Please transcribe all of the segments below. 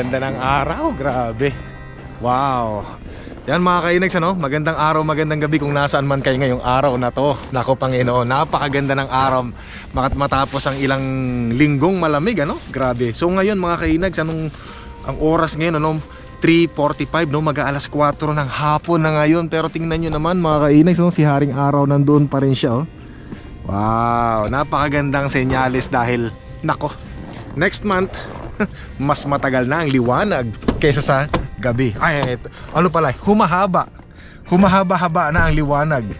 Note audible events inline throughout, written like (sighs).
Napakaganda ng araw, grabe. Wow. Yan mga kainags ano, magandang araw, magandang gabi kung nasaan man kayo ngayong araw na to. Nako Panginoon, napakaganda ng araw makat matapos ang ilang linggong malamig ano. Grabe. So ngayon mga kainags, anong ang oras ngayon ano? 3.45 no, mag-aalas 4 ng hapon na ngayon Pero tingnan nyo naman mga kainags no, si Haring Araw nandoon pa rin siya oh. Wow, napakagandang senyales dahil nako, next month (laughs) mas matagal na ang liwanag kaysa sa gabi. Ay, eto, ano pala, humahaba. Humahaba-haba na ang liwanag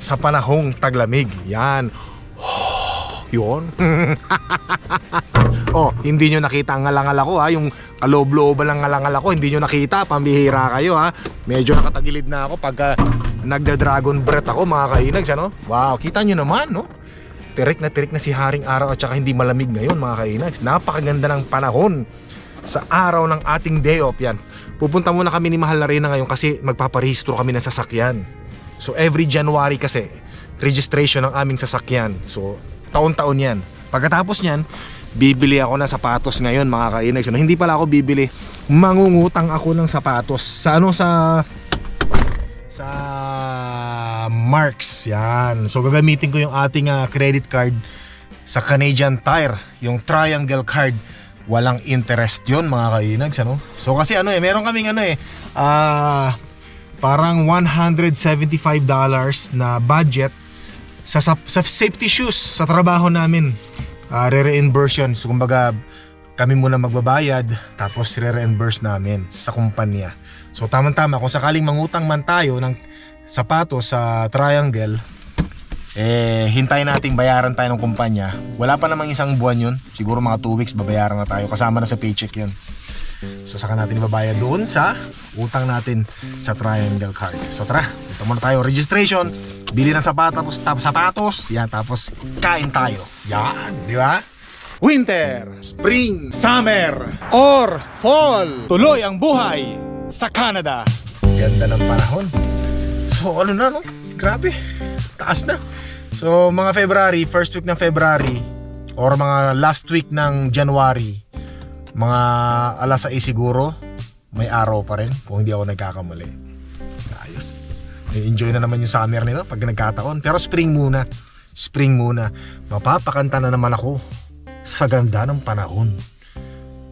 sa panahong taglamig. Yan. (gasps) Yun. (laughs) oh, hindi nyo nakita ang ngalangal ako ha. Yung kaloob-looban ng ngalangal ako, hindi nyo nakita. Pambihira kayo ha. Medyo nakatagilid na ako pagka nagda-dragon breath ako mga kainags. Ano? Wow, kita nyo naman no? Tirik na tirik na si Haring Araw at saka hindi malamig ngayon mga kainags. Napakaganda ng panahon sa araw ng ating day off yan. Pupunta muna kami ni Mahal na Reyna ngayon kasi magpaparehistro kami ng sasakyan. So every January kasi registration ng aming sasakyan. So taon-taon yan. Pagkatapos niyan, bibili ako ng sapatos ngayon mga kainags. No, hindi pala ako bibili. Mangungutang ako ng sapatos. Sa ano sa sa Marks yan. So gagamitin ko yung ating ah, credit card sa Canadian Tire. Yung triangle card walang interest yun mga kainags ano? So kasi ano eh meron kaming ano eh ah parang 175 dollars na budget sa, sa, sa safety shoes sa trabaho namin. Uh, re-reimburse yun. So kumbaga kami muna magbabayad tapos re-reimburse namin sa kumpanya So tamang-tama kung sakaling mangutang man tayo ng sapatos sa Triangle eh hintayin nating bayaran tayo ng kumpanya. Wala pa namang isang buwan yun. Siguro mga 2 weeks babayaran na tayo kasama na sa paycheck yun. So saka natin ibabayad doon sa utang natin sa Triangle card. So tara, punta muna tayo registration, bili ng sapatos, tapos sapatos, yan tapos kain tayo. Yan, di ba? Winter, Spring, Summer, or Fall. Tuloy ang buhay sa Canada. Ganda ng panahon. So ano na no? Grabe. Taas na. So mga February, first week ng February or mga last week ng January, mga alas 6 siguro, may araw pa rin kung hindi ako nagkakamali. Ayos. Enjoy na naman yung summer nito pag nagkataon. Pero spring muna. Spring muna. Mapapakanta na naman ako sa ganda ng panahon.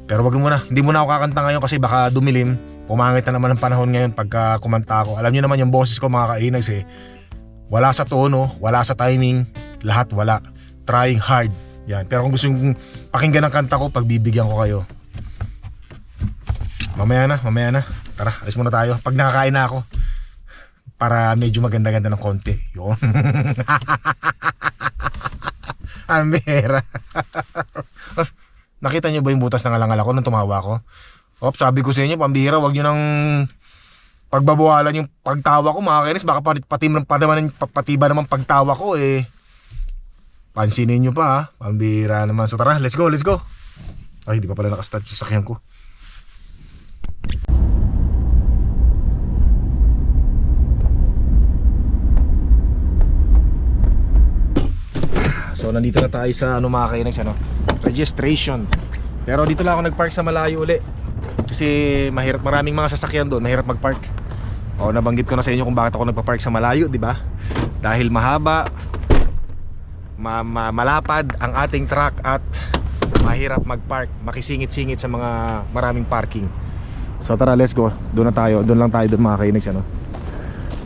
Pero wag muna, hindi muna ako kakanta ngayon kasi baka dumilim. Pumangit na naman ang panahon ngayon pagka kumanta ako. Alam niyo naman yung boses ko mga kainags eh. Wala sa tono, wala sa timing, lahat wala. Trying hard. Yan. Pero kung gusto yung pakinggan ng kanta ko, pagbibigyan ko kayo. Mamaya na, mamaya na. Tara, alis muna tayo. Pag nakakain na ako, para medyo maganda-ganda ng konti. Yun. (laughs) Amera. (laughs) Nakita niyo ba yung butas ng alangal ako nung tumawa ko? Op, sabi ko sa inyo, pambihira, wag niyo nang pagbabawalan yung pagtawa ko, mga kainis. Baka pati, pati, pa naman, pati ba naman pagtawa ko eh. Pansinin niyo pa ha. Pambihira naman. So tara, let's go, let's go. Ay, hindi pa pala nakastart sa sakyan ko. So nandito na tayo sa ano mga kainags ano, registration. Pero dito lang ako nagpark sa malayo uli. Kasi mahirap maraming mga sasakyan doon, mahirap magpark. O nabanggit ko na sa inyo kung bakit ako nagpa-park sa malayo, di ba? Dahil mahaba, ma ma malapad ang ating truck at mahirap magpark, makisingit-singit sa mga maraming parking. So tara, let's go. Doon na tayo, doon lang tayo doon mga kainags ano.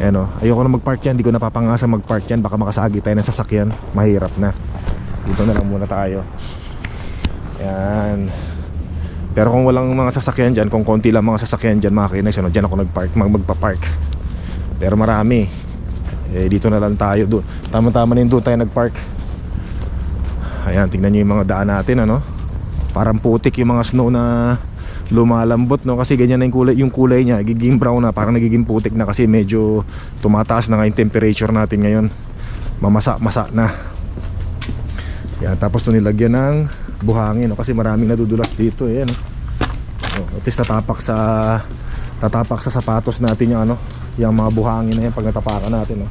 Ayan o, ayoko na magpark yan, di ko napapangasa magpark yan Baka makasagi tayo ng sasakyan, mahirap na Dito na lang muna tayo Ayan Pero kung walang mga sasakyan dyan, kung konti lang mga sasakyan dyan mga kinis ano, Dyan ako nagpark, mag magpapark. Pero marami. Eh dito na lang tayo doon Tama-tama yun doon tayo nagpark. Ayan, tingnan nyo yung mga daan natin ano. Parang putik yung mga snow na lumalambot no kasi ganyan na yung kulay, yung kulay niya giging brown na parang nagiging putik na kasi medyo tumataas na nga yung temperature natin ngayon. Mamasa-masa na. Yan tapos to nilagyan ng buhangin no? kasi maraming nadudulas dito eh no? oh, at least tatapak sa tatapak sa sapatos natin yung ano yung mga buhangin na yan pag natapakan natin no?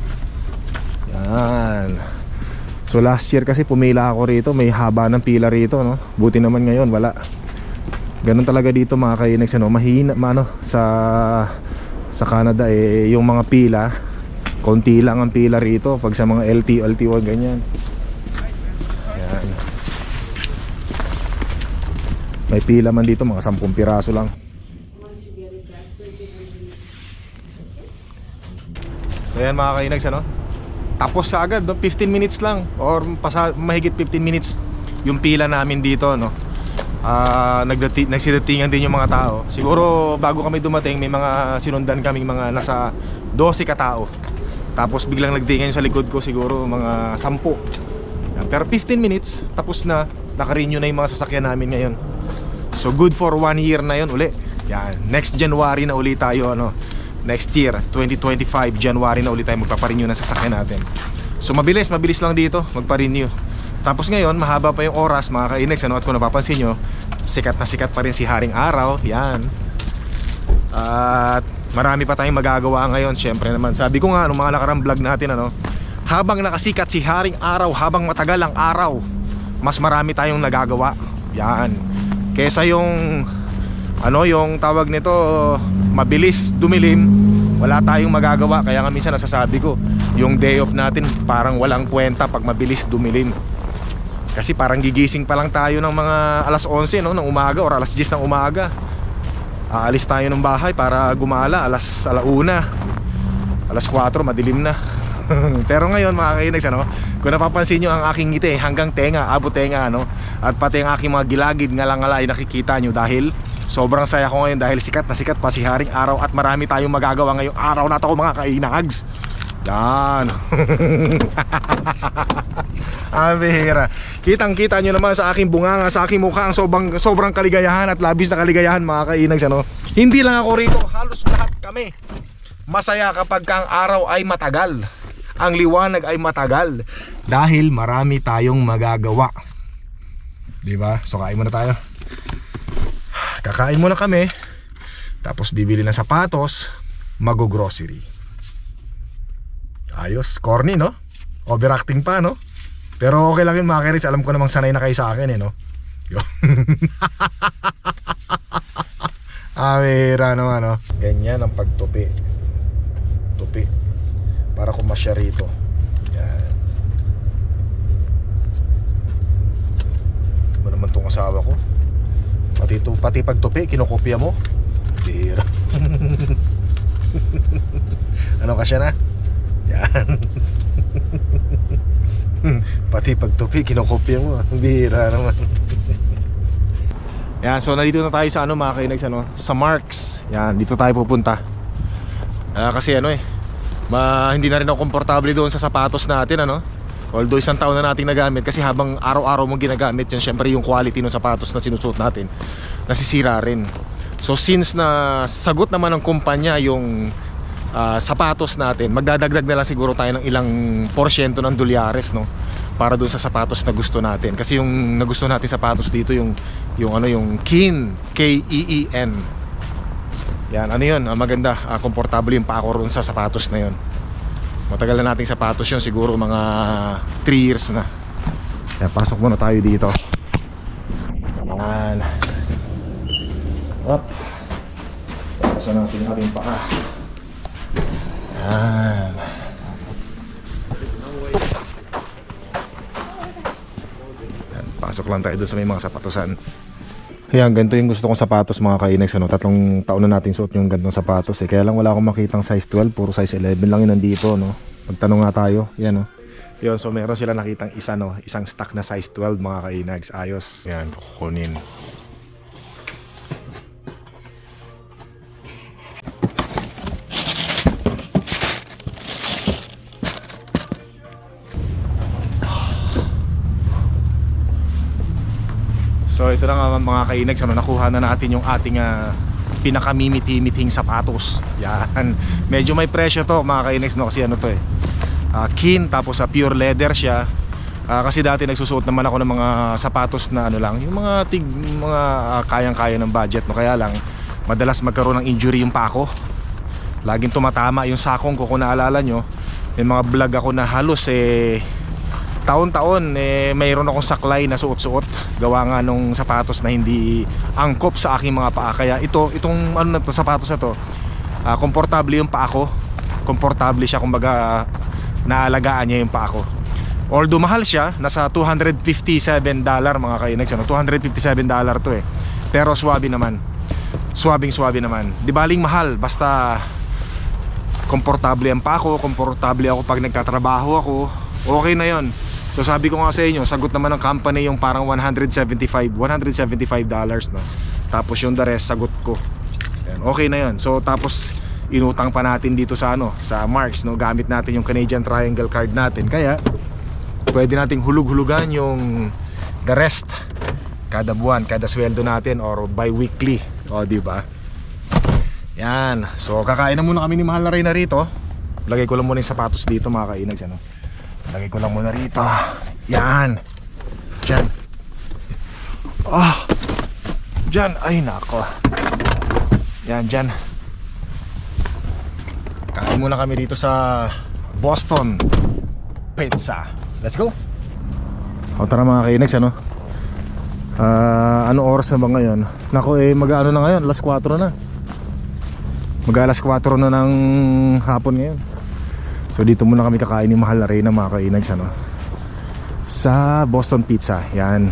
yan so last year kasi pumila ako rito may haba ng pila rito no buti naman ngayon wala Ganun talaga dito mga kainags ano, mahina ano sa sa Canada eh yung mga pila konti lang ang pila rito pag sa mga LT, LT1 ganyan. Yan. May pila man dito mga 10 piraso lang. So yan mga kainags ano. Tapos sa agad, no? 15 minutes lang or pasa, mahigit 15 minutes yung pila namin dito no. Ah, nagdati nagsidatingan din yung mga tao. Siguro bago kami dumating may mga sinundan kaming mga nasa 12 katao. Tapos biglang nagtingin sa likod ko siguro mga 10. Yan. Pero 15 minutes tapos na naka-renew na yung mga sasakyan namin ngayon. So good for one year na yun uli. Yan. Next January na uli tayo ano. Next year, 2025 January na uli tayo magpaparenew ng sasakyan natin. So mabilis, mabilis lang dito magpa-renew. Tapos ngayon, mahaba pa yung oras mga kainex ano? At kung napapansin nyo, sikat na sikat pa rin si Haring Araw. Yan. At marami pa tayong magagawa ngayon. Siyempre naman, sabi ko nga nung mga nakarang vlog natin ano, habang nakasikat si Haring Araw, habang matagal ang araw, mas marami tayong nagagawa. Yan. Kesa yung ano yung tawag nito mabilis dumilim wala tayong magagawa. Kaya nga minsan nasasabi ko yung day off natin parang walang kwenta pag mabilis dumilim. Kasi parang gigising pa lang tayo ng mga alas 11 no, ng umaga or alas 10 ng umaga. Aalis tayo ng bahay para gumala alas alauna. Alas 4 madilim na (laughs) pero ngayon mga kainags ano kung napapansin nyo ang aking ngiti hanggang tenga abot tenga ano at pati ang aking mga gilagid ngalangala ay nakikita nyo dahil sobrang saya ko ngayon dahil sikat na sikat pa si Haring Araw at marami tayong magagawa ngayong araw na to mga kainags. Yan. (laughs) Ang bihira. Kitang kita nyo naman sa aking bunganga Sa aking mukha ang sobrang, sobrang kaligayahan At labis na kaligayahan mga kainags ano? Hindi lang ako rito Halos lahat kami. Masaya kapag ang araw ay matagal Ang liwanag ay matagal Dahil marami tayong magagawa Diba? So kain muna tayo Kakain muna kami Tapos bibili ng sapatos Mag-grocery Ayos, corny no? Overacting pa no? Pero okay lang yun mga keris Alam ko namang sanay na kayo sa akin eh no? Yun. (laughs) Amira naman no? Ganyan ang pagtupi Tupi Para kumasya rito. Yan. Ba naman tong asawa ko. Pati, to, pati pagtupi kinokopya mo. Bira (laughs) Ano ka siya na? Yan. (laughs) Pati pagtupi kinokopya mo. (laughs) Bira naman. Yan, so nandito na tayo sa ano mga kainags ano, sa Marks. Yan, dito tayo pupunta. Ah, kasi ano eh, ma, hindi na rin ako komportable doon sa sapatos natin ano. Although isang taon na nating nagamit kasi habang araw-araw mo ginagamit yan, syempre yung quality ng sapatos na sinusuot natin, nasisira rin. So since na sagot naman ng kumpanya yung ah, sapatos natin, magdadagdag na lang siguro tayo ng ilang porsyento ng dolyares no para doon sa sapatos na gusto natin. Kasi yung nagusto natin sapatos dito yung yung ano yung Keen, K E E N. Yan, ano 'yun? Ah, maganda, ah, komportable yung pako roon sa sapatos na 'yon. Matagal na nating sapatos 'yon, siguro mga 3 years na. Kaya pasok muna tayo dito. Yan. Up. Pasa natin ating paa. Yan. Yan, pasok lang tayo doon sa may mga sapatosan. Ayan, ganito yung gusto kong sapatos mga kainex. Ano? Tatlong taon na natin suot yung gantong sapatos. Eh. Kaya lang wala akong makitang size 12, puro size 11 lang yun nandito. No? Magtanong nga tayo. Yan, no? Yun, so meron sila nakitang isa, no? isang stock na size 12 mga kainags. Ayos. Yan, kukunin. Ito na nga mga kainags, ano, nakuha na natin yung ating uh, pinakamimiti-miting sapatos. Yan. (laughs) Medyo may presyo to mga kainags no kasi ano to eh. Uh, kin tapos sa pure leather siya. Ah, kasi dati nagsusuot naman ako ng mga sapatos na ano lang, yung mga tig mga ah, kayang-kaya ng budget no kaya lang madalas magkaroon ng injury yung pako. Laging tumatama yung sakong ko kung naalala nyo. May mga vlog ako na halos eh taon-taon eh mayroon akong saklay na suot-suot. Gawa nga nung sapatos na hindi angkop sa aking mga paa. Kaya ito itong ano na to sapatos na to ah, komportable yung paa ko. Komportable siya kumbaga naalagaan niya yung paa ko. Although mahal siya nasa 257 dollar mga kainags ano? 257 dollar to eh. Pero swabe naman. Swabing swabe naman. Di baling mahal basta komportable ang pa ako, komportable ako pag nagtatrabaho ako, okay na yon. So sabi ko nga sa inyo, sagot naman ng company yung parang 175, 175 dollars no. Tapos yung the rest sagot ko. Yan, okay na yon. So tapos inutang pa natin dito sa ano, sa Marks no, gamit natin yung Canadian Triangle card natin. Kaya pwede nating hulug-hulugan yung the rest kada buwan, kada sweldo natin or bi-weekly. O, di ba? Yan. So kakain na muna kami ni Mahal na Reyna rito. Lagay ko lang muna yung sapatos dito mga kainags ano. Lagay ko lang muna rito. Yan. Diyan. Ah. Diyan. Ay nako. Yan dyan. Kain muna kami dito sa Boston Pizza. Let's go. O tara mga kainags ano. Ah, ano oras na ba ngayon? Nako eh mag-ano na ngayon, alas 4 na. Mag alas 4 na ng hapon ngayon. So dito muna kami kakain ni Mahal na Reyna mga kainags ano. Sa Boston Pizza. Yan.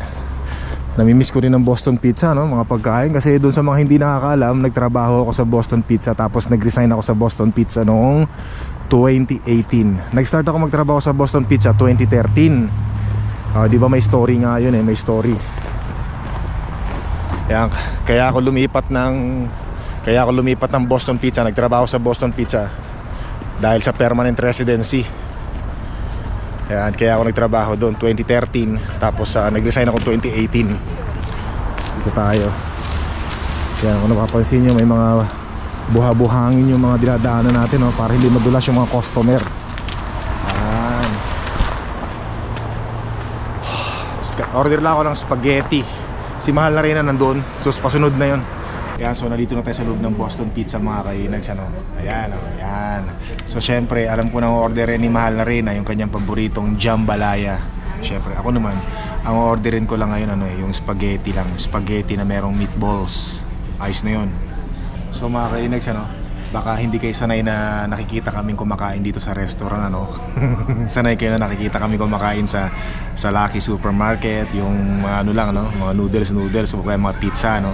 Namimiss ko rin ng Boston Pizza no, mga pagkain kasi doon sa mga hindi nakakaalam, nagtrabaho ako sa Boston Pizza tapos nag-resign ako sa Boston Pizza noong 2018. Nag-start ako magtrabaho sa Boston Pizza 2013. Ah, di ba may story nga yun eh, may story. Yan, kaya ako lumipat ng kaya ako lumipat ng Boston Pizza, nagtrabaho sa Boston Pizza dahil sa permanent residency. Yan, kaya ako nagtrabaho doon 2013 tapos uh, nag-resign ako 2018. Dito tayo. Yan, kung napapansin nyo may mga buha-buhangin yung mga dinadaanan natin no, para hindi madulas yung mga customer. Yan. (sighs) Order lang ako ng spaghetti si Mahal na rin na nandun so pasunod na yon Ayan, so nandito na tayo sa loob ng Boston Pizza mga kainags ano. Ayan, oh, ayan. So syempre, alam ko na orderin ni Mahal na rin yung kanyang paboritong jambalaya. Syempre, ako naman, ang orderin ko lang ngayon ano eh, yung spaghetti lang. Spaghetti na merong meatballs. Ayos na yon So mga kainags ano, baka hindi kayo sanay na nakikita kaming kumakain dito sa restaurant ano. (laughs) sanay kayo na nakikita kami kumakain sa sa Lucky Supermarket, yung mga ano lang no, mga noodles noodles o kaya mga pizza no.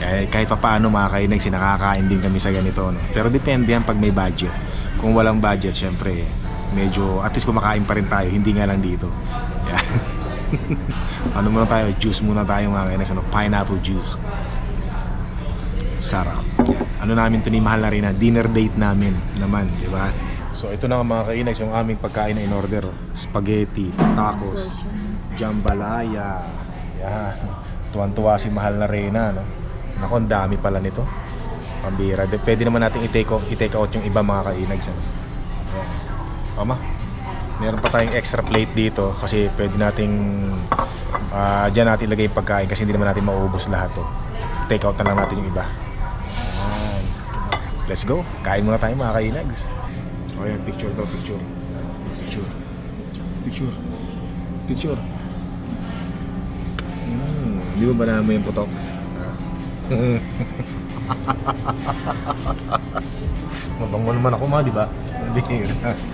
Eh, kahit pa paano mga kainags, nakakain din kami sa ganito no. Pero depende yan pag may budget. Kung walang budget, syempre medyo at least kumakain pa rin tayo, hindi nga lang dito. Yan. (laughs) ano muna tayo, juice muna tayo mga kainags, ano, pineapple juice. Sarap. Yan. Ano namin to ni Mahal na rin na dinner date namin naman, di ba? So ito na mga kainags yung aming pagkain na in order. Spaghetti, tacos, jambalaya. Yan. Tuwan-tuwa si Mahal na Reyna, no? Nako, ang dami pala nito. Pambira. De, pwede naman natin i-take out, i-take out yung iba mga kainags. Ano? Yan. Tama. Meron pa tayong extra plate dito kasi pwede nating ah diyan natin ilagay yung pagkain kasi hindi naman natin mauubos lahat to. Take out na lang natin yung iba. Yan. Let's go. Kain muna tayo mga kainags. O yan, picture daw, picture. Picture. Picture. Picture. Hmm, di ba ba mo yung putok? Mabango naman ako ma, di ba? Hindi. Naliligo.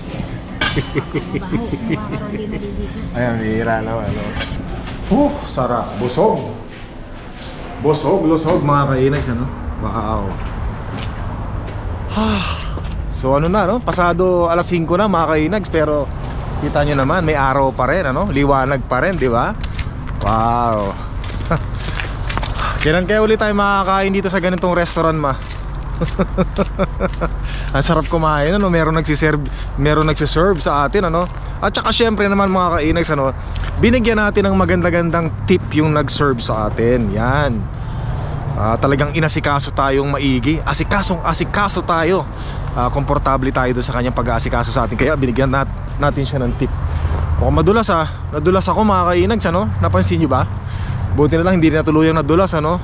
Ayan, bihira naman. Ano. Oh, sarap. Busog. Busog, lusog mga kainags, ano? Wow. so ano na, no? Pasado alas 5 na mga kainags, pero kita nyo naman, may araw pa rin, ano? Liwanag pa rin, di ba? Wow. Kailan kaya ulit tayo makakain dito sa ganitong restaurant, ma? (laughs) Ang sarap kumain ano, meron nagsiserve, meron nagsiserve sa atin ano. At saka syempre naman mga kainags ano, binigyan natin ng maganda-gandang tip yung nag-serve sa atin. Yan. Ah, talagang inasikaso tayong maigi. Asikasong asikaso tayo. Ah, komportable tayo doon sa kanyang pag-aasikaso sa atin. Kaya binigyan nat natin siya ng tip. Mukhang madulas ah. Nadulas ako mga kainags ano. Napansin nyo ba? Buti na lang hindi na tuluyang nadulas ano.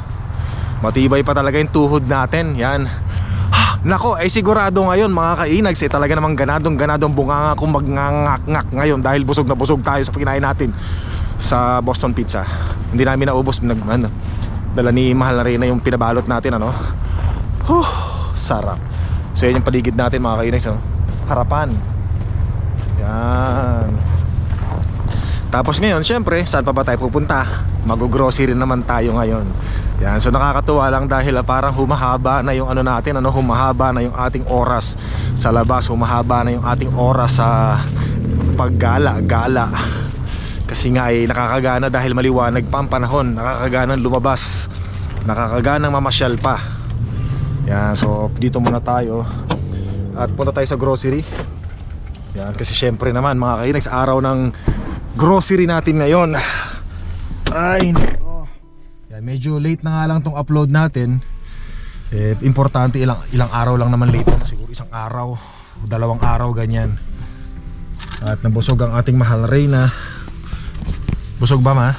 Matibay pa talaga yung tuhod natin. Yan. (gasps) Ha! Nako, ay sigurado ngayon mga kainags eh, talaga namang ganadong ganadong bunganga kung magngangak-ngak ngayon dahil busog na busog tayo sa pagkinain natin sa Boston Pizza. Hindi namin naubos nag ano, dala ni Mahal na Reyna yung pinabalot natin ano. Huh, sarap. So yan yung paligid natin mga kainags ano. Harapan. Yan. Tapos ngayon, syempre, saan pa ba tayo pupunta? Mag-grocery naman tayo ngayon. Yan, so nakakatuwa lang dahil ah, parang humahaba na yung ano natin, ano, humahaba na yung ating oras sa labas, humahaba na yung ating oras sa paggala-gala. Kasi nga ay nakakagana dahil maliwanag pa ang panahon, nakakagana lumabas, nakakagana mamasyal pa. Yan, so dito muna tayo at punta tayo sa grocery. Yan, kasi syempre naman mga kainags, araw ng grocery natin ngayon. Ay, nako. Yan, medyo late na nga lang tong upload natin. Eh, importante ilang ilang araw lang naman late na siguro isang araw o dalawang araw ganyan. At nabusog ang ating mahal Reyna. Busog ba ma?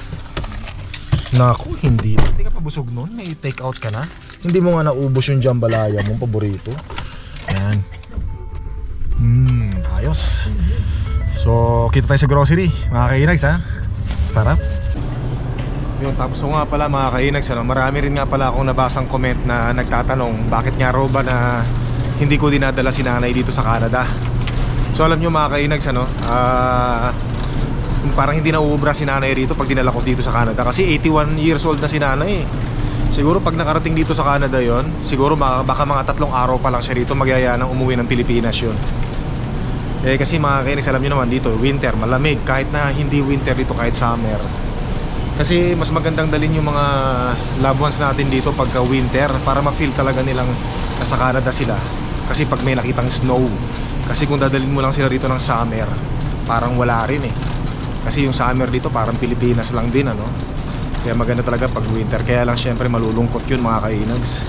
Naku, hindi. Hindi ka pa busog nun. May take out ka na. Hindi mo nga naubos yung jambalaya mong paborito. Yan. Hmm, ayos. So, kita tayo sa grocery, mga kainags ha. Sarap. Yun, tapos so nga pala mga kainags, ano, marami rin nga pala akong nabasang comment na nagtatanong bakit nga raw ba na hindi ko dinadala si nanay dito sa Canada. So alam nyo mga kainags, ano, ah, parang hindi nauubra si nanay rito pag dinala ko dito sa Canada kasi 81 years old na si nanay eh. Siguro pag nakarating dito sa Canada yon, siguro baka, baka mga tatlong araw pa lang siya rito magyaya ng umuwi ng Pilipinas yun. Eh kasi mga kainis alam nyo naman dito winter malamig. Kahit na hindi winter dito kahit summer. Kasi mas magandang dalhin yung mga loved ones natin dito pagka winter para ma-feel talaga nilang nasa Canada sila. Kasi pag may nakitang snow. Kasi kung dadalhin mo lang sila rito ng summer parang wala rin eh. Kasi yung summer dito parang Pilipinas lang din ano? Kaya maganda talaga pag winter. Kaya lang syempre malulungkot yun mga kainags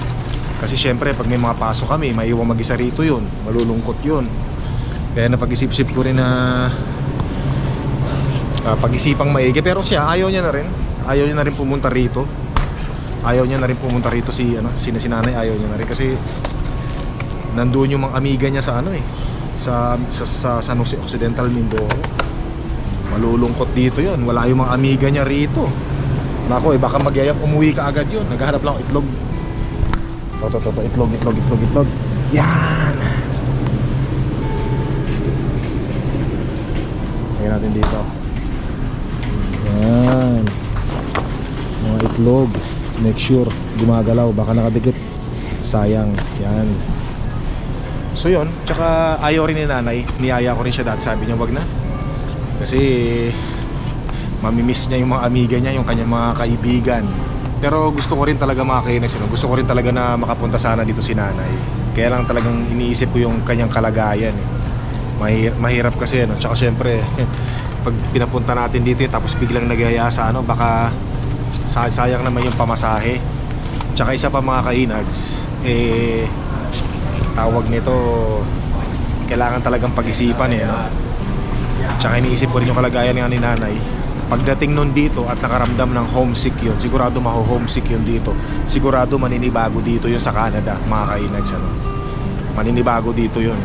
kasi syempre pag may mga pasok kami maiwang mag-isa rito yun. Malulungkot yun kaya napag-isip-isip ko rin na ah, pag-isipang maigi. Pero siya ayaw niya na rin. Ayaw niya na rin pumunta rito. Ayaw niya na rin pumunta rito si ano si, si nanay ayaw niya na rin. Kasi nandoon yung mga amiga niya sa ano eh sa sa, sa San Jose Occidental Mindoro. Malulungkot dito yon wala yung mga amiga niya rito. Nako eh baka magyayap umuwi ka agad yun. Naghahanap lang itlog. To to to, to itlog itlog itlog itlog. Yan Lagyan natin dito. Yan. Mga itlog. Make sure gumagalaw. Baka nakadikit. Sayang. Yan. So yun. Tsaka ayaw rin ni nanay. Niyaya ko rin siya dati. Sabi niya wag na. Kasi mamimiss niya yung mga amiga niya, yung kanyang mga kaibigan. Pero gusto ko rin talaga mga kainex, no? gusto ko rin talaga na makapunta sana dito si nanay. Kaya lang talagang iniisip ko yung kanyang kalagayan. Eh. Mahir- mahirap kasi ano, tsaka syempre (laughs) pag pinapunta natin dito eh, tapos biglang nagyaya sa ano, baka sa- sayang naman yung pamasahe. Tsaka isa pa mga kainags, eh tawag nito kailangan talagang pag-isipan eh no? Tsaka iniisip ko rin yung kalagayan nga ni nanay Pagdating nun dito at nakaramdam ng homesick yun Sigurado maho-homesick yun dito Sigurado maninibago dito yun sa Canada Mga kainags ano? Maninibago dito yun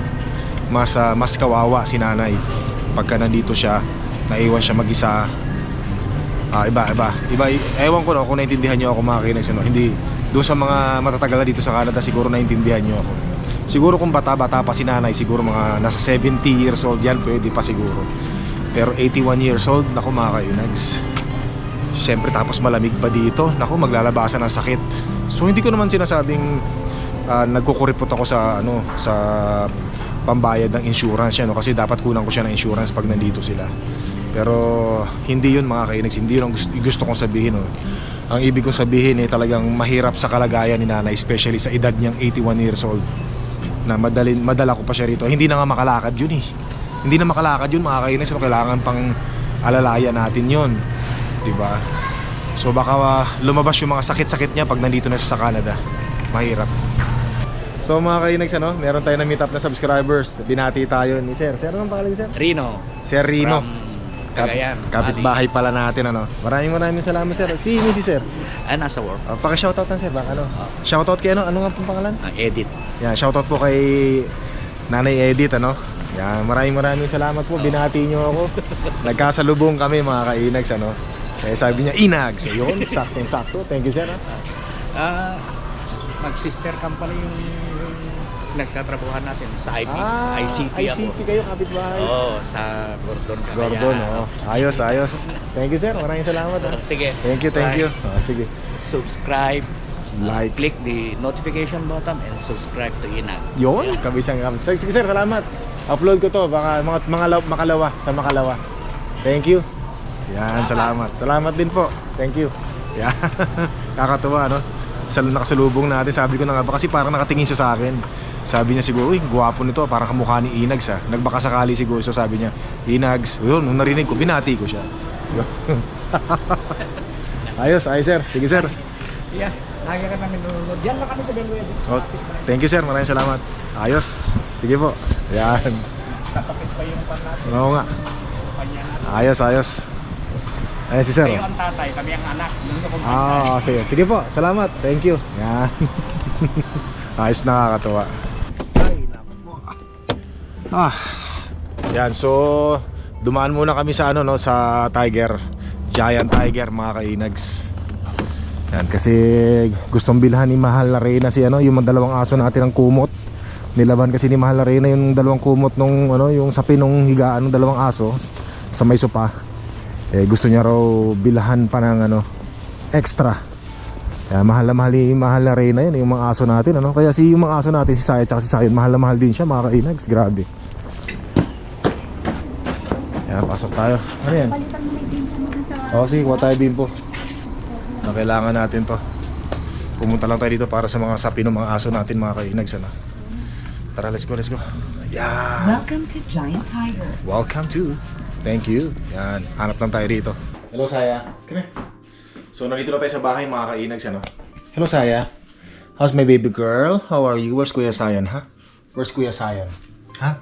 Mas, ah, mas kawawa si nanay Pagka nandito siya Naiwan siya mag-isa Ah, iba, iba. Iba, ewan ko no, kung naintindihan niyo ako mga kinags, ano. Hindi, doon sa mga matatagal na dito sa Canada, siguro naintindihan niyo ako. Siguro kung bata-bata pa si nanay, siguro mga nasa 70 years old yan, pwede pa siguro. Pero 81 years old, naku mga kainags. Siyempre tapos malamig pa dito, naku maglalabasan ng sakit. So hindi ko naman sinasabing ah, nagkukuripot ako sa ano sa pambayad ng insurance yan, no? kasi dapat kulang ko siya ng insurance pag nandito sila. Pero hindi yun mga kainags, hindi yun ang gusto, gusto kong sabihin. No? Ang ibig kong sabihin eh talagang mahirap sa kalagayan ni nanay, especially sa edad niyang 81 years old na madalin, madala ko pa siya rito. Hindi na nga makalakad yun eh. Hindi na makalakad yun mga kainis. So kailangan pang alalayan natin yun. 'Di ba? So baka uh, lumabas yung mga sakit-sakit niya pag nandito na sa Canada. Mahirap. So mga kainags ano, meron tayo na meet up na subscribers. Binati tayo ni Sir. Sir, anong pangalan ni Sir? Rino. Sir Rino. From Cagayan. Kapit-bahay pala natin ano. Maraming maraming salamat sir. Si si sir. Ah, nasa work. Uh, paka-shoutout na sir, baka ano. Shoutout kay ano, ano nga pong pangalan? Ang edit. Yan, shoutout po kay Nanay Edith ano. Yan, maraming maraming salamat po. Binati niyo ako. (laughs) Nagkasalubong kami mga kainags ano. Kaya sabi niya, Inags. So yun, sakto-sakto. Thank you sir. ah. Ah, mag-sister company yung, yung nagkatrabuhan natin sa IP. ICT ako. ICT kayo, kapitbahay. Oo, sa Gordon Cagayan. Gordon, oh. Ayos, ayos. Thank you sir. Maraming salamat. ah. Sige. Thank you, thank you. Bye. Ah, sige. Subscribe. Like. Click the notification button and subscribe to Inag. Yun, kabisang kabis. Sige, sige sir, salamat. Upload ko to, baka mga, mga law- makalawa, sa makalawa. Thank you. Yan, salamat. Salamat din po. Thank you. Yan. (laughs) Kakatuwa, no? Sa nakasalubong natin, sabi ko na nga ba, kasi parang nakatingin siya sa akin. Sabi niya siguro, uy, gwapo nito, parang kamukha ni Inags ha. Nagbaka sakali siguro, so sabi niya, Inags. Yun, nung narinig ko, binati ko siya. (laughs) Ayos, ayos sir. Sige sir. Yeah, lagi ka namin nunod. Yan lang kami sa Belwede. Oh, thank you sir, maraming salamat. Ayos. Sige po. Yan. Tatapit pa yung pan natin. Oo nga. Ayos, ayos. Ayun si sir. Kayo ang tatay, kami ang anak. Yung sa kumpanya. Ah, sige. Sige po. Salamat. Thank you. Yan. (laughs) ayos nakakatuwa. Ah. Yan, so dumaan muna kami sa ano no sa Tiger. Giant Tiger mga kainags. Yan kasi gustong bilhan ni Mahal na Reyna si ano yung dalawang aso natin ng kumot. Nilaban kasi ni Mahal na Reyna yung dalawang kumot nung ano yung sapi nung higaan ng dalawang aso sa may sopa. Eh gusto niya raw bilhan pa ng ano extra. Kaya mahal na mahal, mahal na Reyna yun yung mga aso natin ano. Kaya si yung mga aso natin si Saya at si Sayon mahal na mahal din siya mga kainags. Grabe. Yan, pasok tayo. Ano yan? Na. Oo, sige, kuha tayo bimpo. Na kailangan natin to. Pumunta lang tayo dito para sa mga sapi ng mga aso natin, mga kainags. Ano? Tara, let's go, let's go. Yan. Welcome to Giant Tiger. Welcome to. Thank you. Yan, hanap lang tayo dito. Hello, Saya. Come here. So, nandito na tayo sa bahay, mga kainags, ano? Hello, Saya. How's my baby girl? How are you? Where's Kuya Sayan, ha? Where's Kuya Sayan? Ha?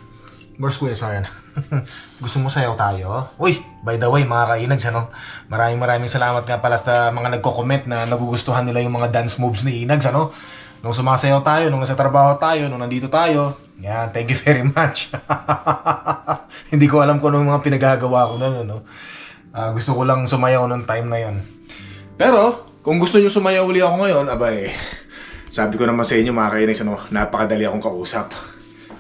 Where's Kuya Sayan? (laughs) Gusto mo sayaw tayo? Uy, by the way, mga kainags, ano? Maraming maraming salamat nga pala sa mga nagko-comment na nagugustuhan nila yung mga dance moves ni Inags, ano? Nung sumasayaw tayo, nung nasa trabaho tayo, nung nandito tayo. Yan, thank you (laughs) very much. (laughs) Hindi ko alam kung ano yung mga pinagagawa ko na, no? Ah, gusto ko lang sumayaw nung time na yon. Pero, kung gusto nyo sumayaw uli ako ngayon, abay, (laughs) sabi ko naman sa inyo mga kainis, ano, napakadali akong kausap.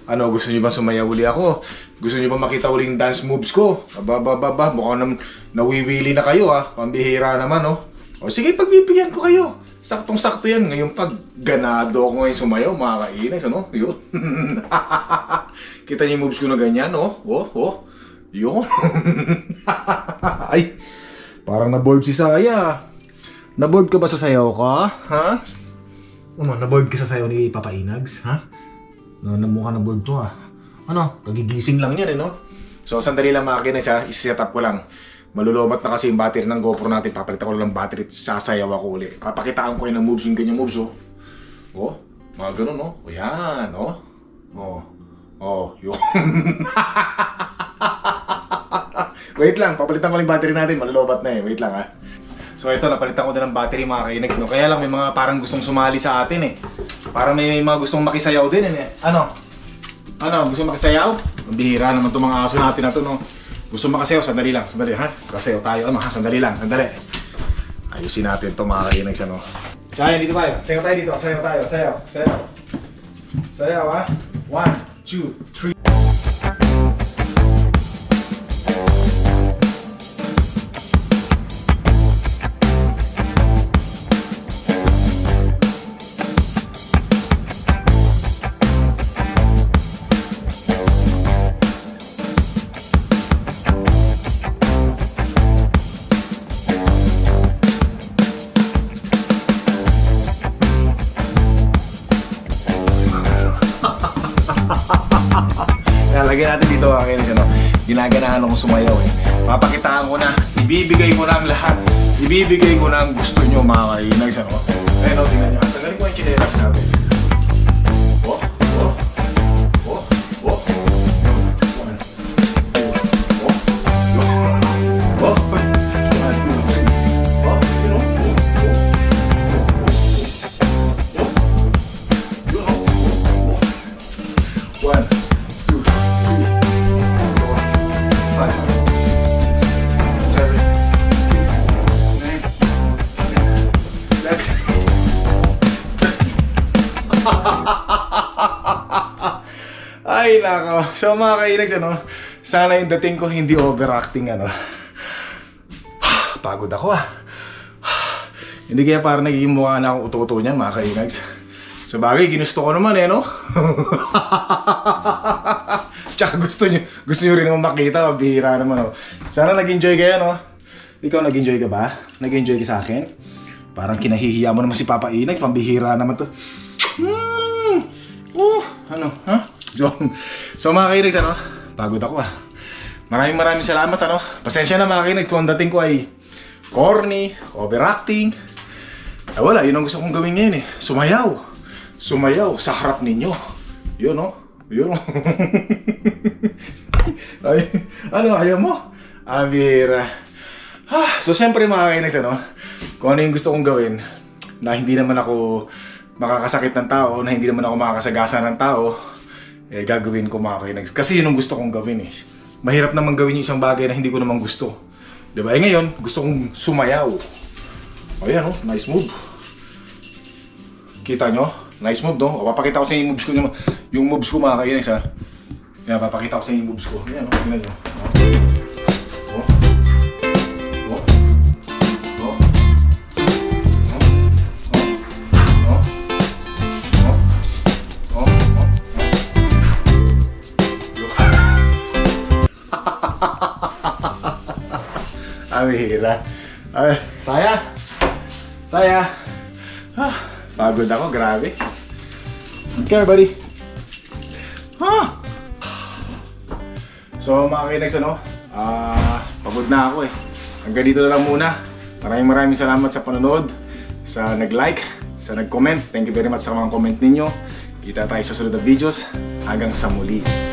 Ano, gusto nyo ba sumayaw uli ako? Gusto nyo ba makita uli yung dance moves ko? Aba, aba, aba, aba, mukhang nam, nawiwili na kayo ah. Pambihira naman, oh. O sige, pagbibigyan ko kayo. Saktong-sakto yan. Ngayon pag ganado ako ngayon sumayaw, mga kainis, ano? Yun. (laughs) Kita niyo yung moves ko na ganyan, oh. Oh, oh. Yun. (laughs) Ay, parang naboard si Saya. Naboard ka ba sa sayaw ka? Ha? Ano, naboard ka sa sayaw ni Papa Inags? Ha? No, namukha na board to ah. Ano, kagigising lang yan eh, no? So, sandali lang mga kinis ha, iset up ko lang. Malulobat na kasi yung battery ng GoPro natin. Papalitan ko lang ng battery at sasayaw ako uli. Papakitaan ko yun ng moves, yung ganyan moves, oh. Oh, mga ganun, oh. O yan, oh. Oh, oh, yun. (laughs) Wait lang, papalitan ko lang yung battery natin. Malulobat na eh. Wait lang ha. So ito, napalitan ko din ng battery mga kainex. No? Kaya lang may mga parang gustong sumali sa atin eh. Parang may, may mga gustong makisayaw din eh. Ano? Ano? Gusto makisayaw? Bihira naman itong mga aso natin na to no. Gusto makasayaw? Sandali lang, sandali ha. Sasayaw tayo. Ano ha? Sandali lang, sandali. Ayusin natin to mga kainex ano. Kaya dito tayo. Sayaw tayo dito. Sayaw tayo. Sayaw. Sayaw. Sayaw ha. One, two, three. Ibibigay ko Ay, nako. (laughs) So mga kainags, ano, sana yung dating ko hindi overacting, ano. (sighs) Pagod ako, ah. (sighs) Hindi kaya parang nagiging mukha na akong uto-uto niyan, mga kainags. Sa bagay, ginusto ko naman eh, no? (laughs) Tsaka gusto nyo, gusto nyo rin naman makita, bihira naman, oh. Sana nag-enjoy kayo, no? Ikaw, nag-enjoy ka ba? Nag-enjoy ka sa akin? Parang kinahihiya mo naman si Papa Inags, pambihira naman to. Hmm. Uh, ano, ha? So, so mga kainags, ano? Pagod ako, ah. Maraming maraming salamat, ano? Pasensya na mga kainags kung dating ko ay corny, overacting. Eh wala, yun ang gusto kong gawin ngayon eh. Sumayaw. Sumayaw sa harap ninyo. Yun oh. Yun. (laughs) Ay, ano ayaw mo? Abira. Ah, so siyempre mga kainis ano, kung ano yung gusto kong gawin na hindi naman ako makakasakit ng tao, na hindi naman ako makakasagasa ng tao, eh gagawin ko mga kainis. Kasi yun ang gusto kong gawin eh. Mahirap naman gawin yung isang bagay na hindi ko naman gusto. Diba? Eh ngayon, gusto kong sumayaw. Ayan oh, nice move. Kita nyo? Nice move, no? O, papakita ko sa inyo yung moves ko. Yung, yung moves ko, mga kainis, ha? Yan, papakita ko sa inyo yung moves ko. Ayan, oh, tingnan nyo. Awira. Ay, saya. Saya. Ah, pagod ako, grabe. Okay, buddy. Ha? So, mga kinags, ano? Ah, pagod na ako eh. Hanggang dito na lang muna. Maraming maraming salamat sa panonood, sa nag-like, sa nag-comment. Thank you very much sa mga comment ninyo. Kita tayo sa sunod na videos. Hanggang sa muli.